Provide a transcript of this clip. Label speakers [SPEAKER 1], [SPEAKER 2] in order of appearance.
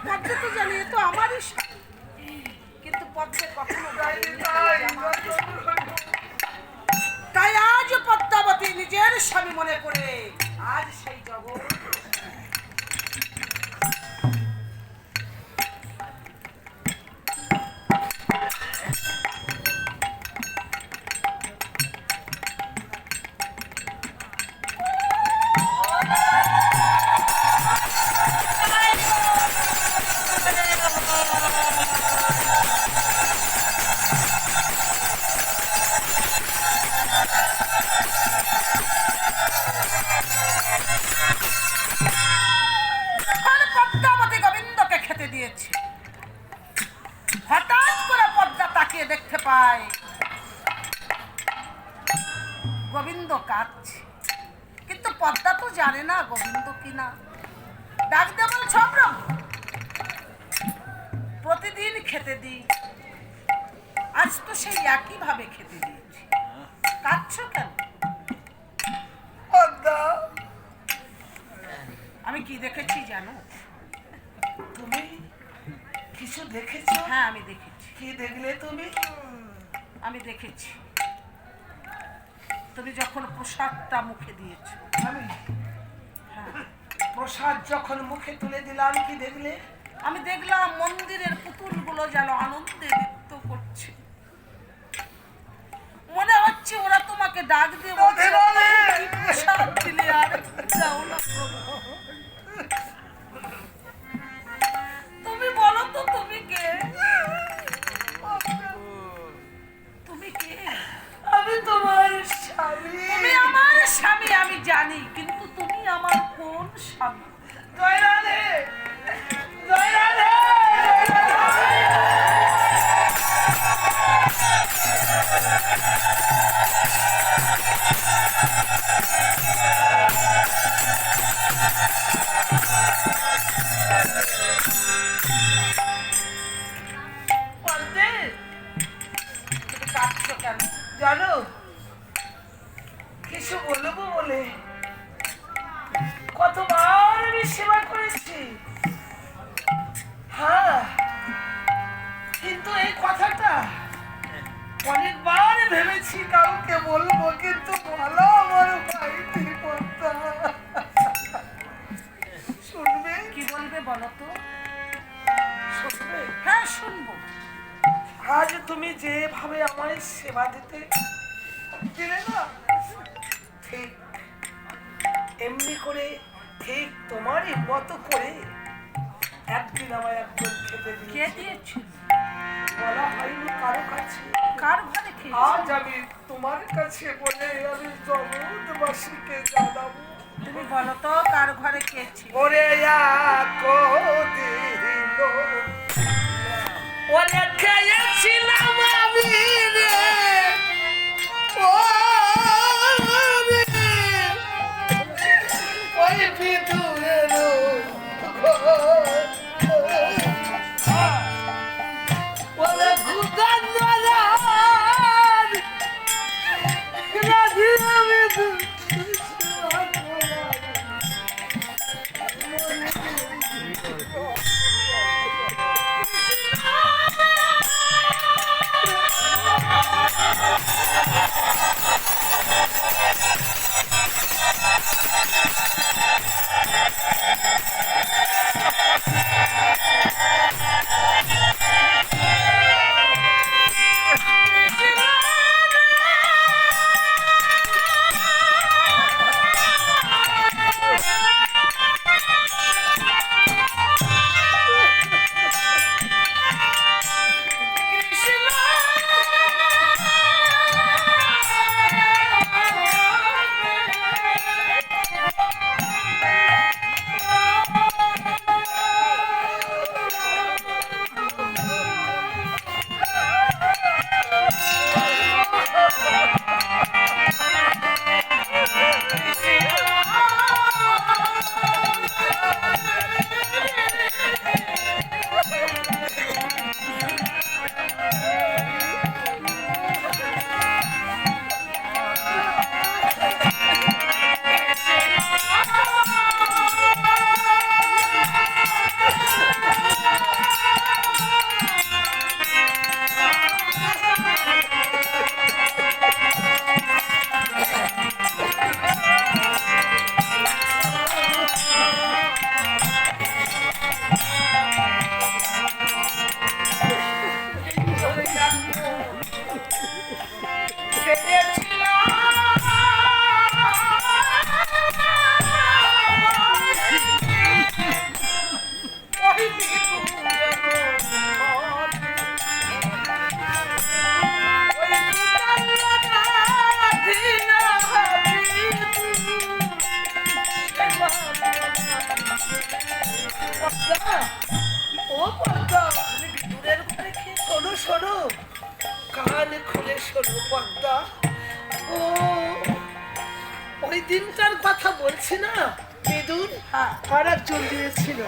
[SPEAKER 1] পদ্মে তো জানি তো আমারই কিন্তু পদ্মে কখনো। তাই আজ পদ্মাবতী নিজের স্বামী মনে করে জানে না গোবিন্দ কি না ডাক দেবল ছবরম প্রতিদিন খেতে দিই। আজ তো সেই একই ভাবে খেতে দিয়েছি। কাঁদছো কেন? আমি কি দেখেছি জানো?
[SPEAKER 2] তুমি কিছু দেখেছ?
[SPEAKER 1] হ্যাঁ আমি দেখেছি।
[SPEAKER 2] কি দেখলে তুমি?
[SPEAKER 1] আমি দেখেছি। তুমি যখন প্রসাদটা মুখে দিয়েছ।
[SPEAKER 2] আমি?
[SPEAKER 1] হ্যাঁ।
[SPEAKER 2] প্রসাদ যখন মুখে তুলে দিলাম কি দেখলে?
[SPEAKER 1] আমি দেখলাম মন্দিরের পুতুলগুলো যেন আনন্দে নৃত্য করছে। মনে হচ্ছে ওরা তোমাকে ডাক দিয়ে বলছে,
[SPEAKER 2] রাধে রাধে।
[SPEAKER 1] "কি প্রসাদ দিলে আর যাও না তুমি আমার স্বামী আমি জানি কিন্তু তুমি আমার কোন স্বামী?
[SPEAKER 2] জয় রাধে। জয় রাধে। কতবার আমি সেবা করেছি। হ্যাঁ কিন্তু এই কথাটা অনেকবার ভেবেছি কাউকে বলব কিন্তু বলো আমার কথা শুনবে?
[SPEAKER 1] কি বলবে বলো তো?
[SPEAKER 2] শুনবে?
[SPEAKER 1] হ্যাঁ শুনব।
[SPEAKER 2] আজ তুমি যেভাবে আমায় সেবা দিতে দিলে না ঠিক এমনি করে ঠিক তোমারই মতো করে একদিন আমায় একজন খেতে
[SPEAKER 1] কে দিয়েছিল
[SPEAKER 2] বলা হয়নি কারও কাছে।
[SPEAKER 1] কার ঘরে
[SPEAKER 2] আজ আমি তোমার কাছে বলে আমি জগৎবাসীকে জানাব।
[SPEAKER 1] তুমি বলো তো কার ঘরে খেয়েছি?
[SPEAKER 2] ওরে দিল ওরে খেয়েছিলাম আমি। ও পদ্মা
[SPEAKER 1] তুমি বিদুরের ঘরে কি
[SPEAKER 2] শোনো শোনো। কান খুলে শোনো পদ্মা ও ওই দিনটার কথা বলছি না? বেদুন
[SPEAKER 1] হ্যাঁ।
[SPEAKER 2] আর একজন দিয়েছিল?